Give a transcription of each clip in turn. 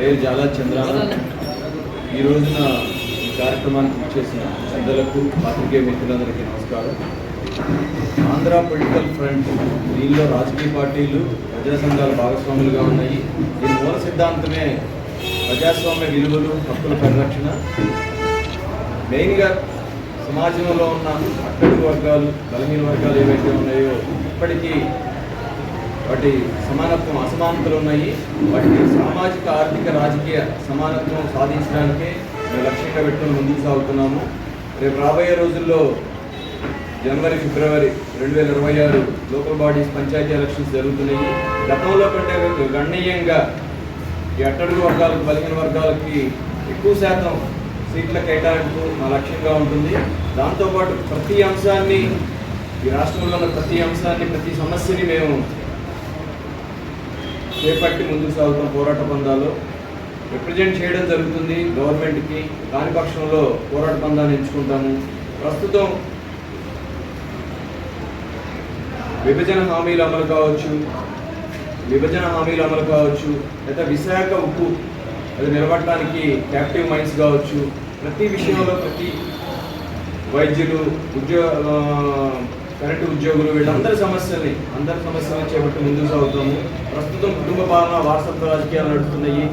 పేరు జాలా చంద్రాన ఈ రోజున ఈ కార్యక్రమానికి ఇచ్చేసిన పెద్దలకు పాత్రికేయ మిత్రులందరికీ నమస్కారం. ఆంధ్ర పొలిటికల్ ఫ్రంట్ దీనిలో రాజకీయ పార్టీలు ప్రజా సంఘాలు భాగస్వాములుగా ఉన్నాయి. దీని మూల సిద్ధాంతమే ప్రజాస్వామ్య విలువలు హక్కుల పరిరక్షణ. మెయిన్గా సమాజంలో ఉన్న అట్టడుగు వర్గాలు బలహీన వర్గాలు ఏవైతే ఉన్నాయో ఇప్పటికీ వాటి సమానత్వం అసమానతలు ఉన్నాయి. వాటిని సామాజిక ఆర్థిక రాజకీయ సమానత్వం సాధించడానికే మేము లక్ష్యంగా పెట్టుకుని ముందుకు సాగుతున్నాము. రేపు రాబోయే రోజుల్లో జనవరి ఫిబ్రవరి రెండు వేల ఇరవై ఆరు లోకల్ బాడీస్ పంచాయతీ ఎలక్షన్స్ జరుగుతున్నాయి. గతంలో కంటే గణనీయంగా ఈ అట్టడుగు వర్గాలకు బలిగిన వర్గాలకి ఎక్కువ శాతం సీట్ల కేటాయింపు మా లక్ష్యంగా ఉంటుంది. దాంతోపాటు ప్రతి అంశాన్ని ఈ రాష్ట్రంలో ఉన్న ప్రతి అంశాన్ని ప్రతి సమస్యని మేము చేపట్టి ముందుకు సాగుతున్న పోరాట పందాలు రిప్రజెంట్ చేయడం జరుగుతుంది గవర్నమెంట్కి. దాని పక్షంలో పోరాట పందాన్ని ఎంచుకుంటాము. ప్రస్తుతం విభజన హామీలు అమలు కావచ్చు విభజన హామీలు అమలు కావచ్చు లేదా విశాఖ ఉక్కు అది నిలబడటానికి క్యాప్టివ్ మైండ్స్ కావచ్చు ప్రతి విషయంలో ప్రతి వైద్యులు ఉద్యోగ కరెంటు ఉద్యోగులు వీళ్ళందరి సమస్యల్ని అందరి సమస్యలు చేపట్టి ముందుకు సాగుతాము ప్రస్తుతం కుటుంబ పాలన వారసత్వ రాజకీయాలు నడుస్తున్నాయి.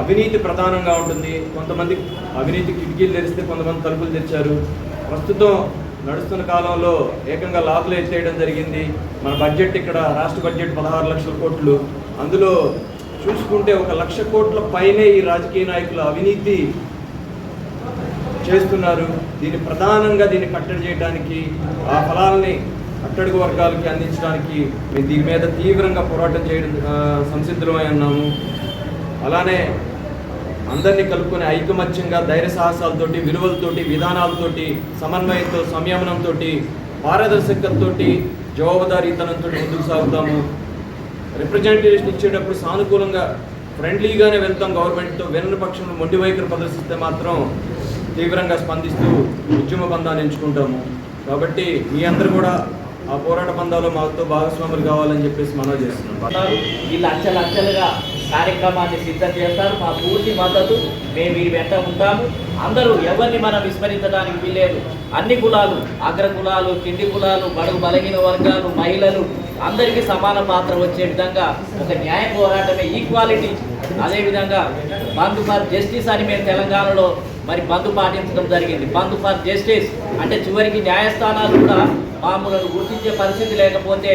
అవినీతి ప్రధానంగా ఉంటుంది. కొంతమంది అవినీతి కిటికీలు తెరిస్తే కొంతమంది తలుపులు తెచ్చారు ప్రస్తుతం నడుస్తున్న కాలంలో ఏకంగా లాభలు ఎత్తేయడం జరిగింది. మన బడ్జెట్ ఇక్కడ రాష్ట్ర బడ్జెట్ పదహారు లక్షల కోట్లు. అందులో చూసుకుంటే ఒక లక్ష కోట్ల పైనే ఈ రాజకీయ నాయకుల అవినీతి చేస్తున్నారు. దీన్ని ప్రధానంగా దీన్ని కట్టడి చేయడానికి ఆ ఫలాల్ని అట్టడుగు వర్గాలకి అందించడానికి మేము దీని మీద తీవ్రంగా పోరాటం చేయడం సంసిద్ధమై ఉన్నాము. అలానే అందరినీ కలుపుకొని ఐకమత్యంగా ధైర్య సాహసాలతోటి విలువలతోటి విధానాలతోటి సమన్వయంతో సంయమనంతో పారదర్శకతతో జవాబుదారీతనంతో ముందుకు సాగుతాము. రిప్రజెంటేషన్ ఇచ్చేటప్పుడు సానుకూలంగా ఫ్రెండ్లీగానే వెళ్తాం గవర్నమెంట్తో. వినని పక్షంలో మొండి వైఖరి ప్రదర్శిస్తే మాత్రం తీవ్రంగా స్పందిస్తూ ఉద్యమ బంధాన్ని ఎంచుకుంటాము. కాబట్టి మీ అందరూ కూడా ఆ పోరాట బంధాలు మాతో భాగస్వాములు కావాలని చెప్పేసి మనవి చేస్తున్నాం. ఈ వీళ్ళు అంచెలంచెలుగా కార్యక్రమాన్ని సిద్ధం చేస్తారు. మా పూర్తి మద్దతు మేము ఈ వెంట ఉంటాము. అందరూ ఎవరిని మనం విస్మరించడానికి వీలేదు అన్ని కులాలు అగ్ర కులాలు కింది కులాలు బడుగు బలహీన వర్గాలు మహిళలు అందరికీ సమాన పాత్ర వచ్చే విధంగా ఒక న్యాయ పోరాటమే ఈక్వాలిటీ అదేవిధంగా బంధు ఫర్ జస్టిస్ అని మేము తెలంగాణలో మరి బంధు పాటించడం జరిగింది. బంధు ఫర్ జస్టిస్ అంటే చివరికి న్యాయస్థానాలు కూడా మామూలు గుర్తించే పరిస్థితి లేకపోతే